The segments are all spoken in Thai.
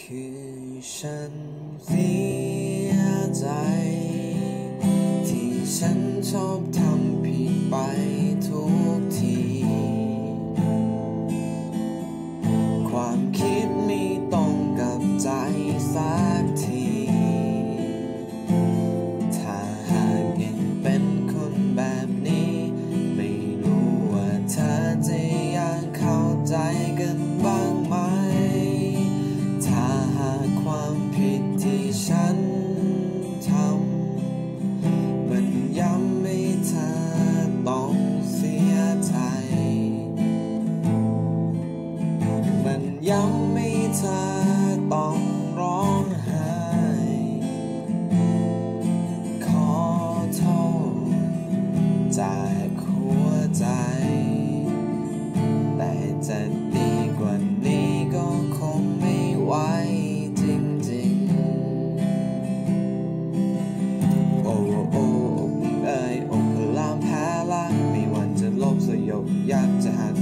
คือฉันเสียใจ ที่ฉันชอบทำผิดไป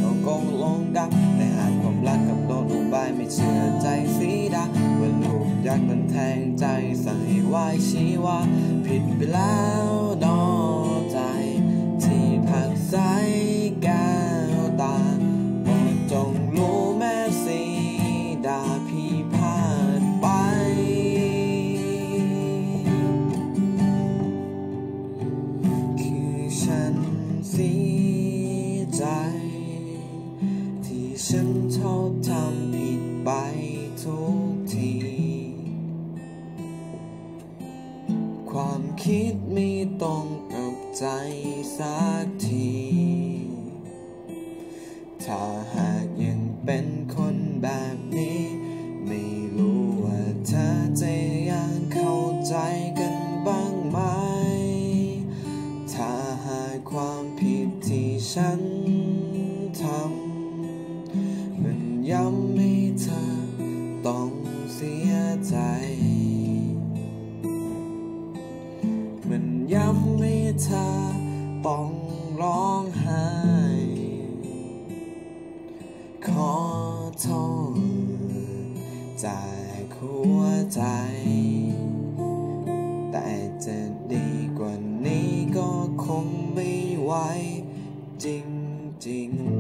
เอากงลงดัก แต่หากความรักกับโดนอุบายไม่เชื่อใจสีดาว่าลูกยักษ์มันแทงใจสั่งให้วายชีวาผิดไปแล้วนอใจ ที่ผักใสแก้วตาโปรดจงรู้แม่สีดาพี่พลาดไปคือฉันสี ฉันชอบทำผิดไปทุกที ความคิดไม่ตรงกับใจสักที ถ้าหากยังเป็นคนแบบนี้ ไม่รู้ว่าเธอจะยังเข้าใจกันบ้างไหม ถ้าหากความผิดที่ฉัน ย้ำให้เธอต้องเสียใจ มันย้ำให้เธอต้องร้องไห้ ขอโทษจากหัวใจ แต่จะดีกว่านี้ก็คงไม่ไหวจริงๆ